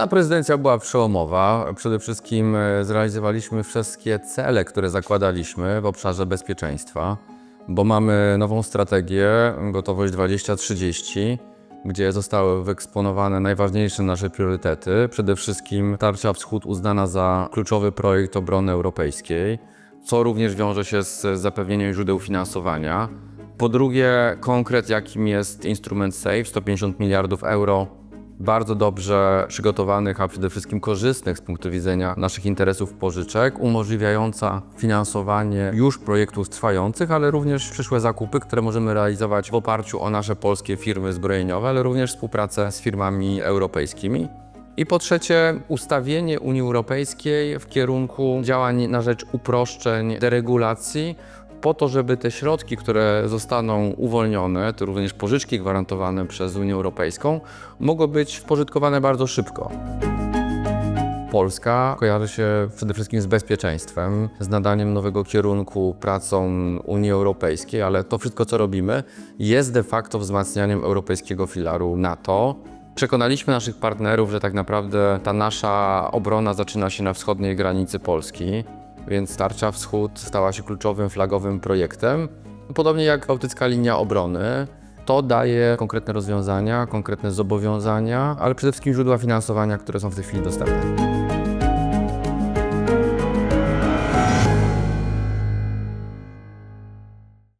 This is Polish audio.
Ta prezydencja była przełomowa. Przede wszystkim e, zrealizowaliśmy wszystkie cele, które zakładaliśmy w obszarze bezpieczeństwa, bo mamy nową strategię Gotowość 2030, gdzie zostały wyeksponowane najważniejsze nasze priorytety. Przede wszystkim Tarcza Wschód uznana za kluczowy projekt obrony europejskiej, co również wiąże się z zapewnieniem źródeł finansowania. Po drugie, konkret, jakim jest instrument SAFE, 150 miliardów euro bardzo dobrze przygotowanych, a przede wszystkim korzystnych z punktu widzenia naszych interesów pożyczek, umożliwiająca finansowanie już projektów trwających, ale również przyszłe zakupy, które możemy realizować w oparciu o nasze polskie firmy zbrojeniowe, ale również współpracę z firmami europejskimi. I po trzecie, ustawienie Unii Europejskiej w kierunku działań na rzecz uproszczeń, deregulacji, po to, żeby te środki, które zostaną uwolnione, to również pożyczki gwarantowane przez Unię Europejską, mogły być spożytkowane bardzo szybko. Polska kojarzy się przede wszystkim z bezpieczeństwem, z nadaniem nowego kierunku pracą Unii Europejskiej, ale to wszystko, co robimy, jest de facto wzmacnianiem europejskiego filaru NATO. Przekonaliśmy naszych partnerów, że tak naprawdę ta nasza obrona zaczyna się na wschodniej granicy Polski, więc Tarcza Wschód stała się kluczowym, flagowym projektem. Podobnie jak Bałtycka Linia Obrony, to daje konkretne rozwiązania, konkretne zobowiązania, ale przede wszystkim źródła finansowania, które są w tej chwili dostępne.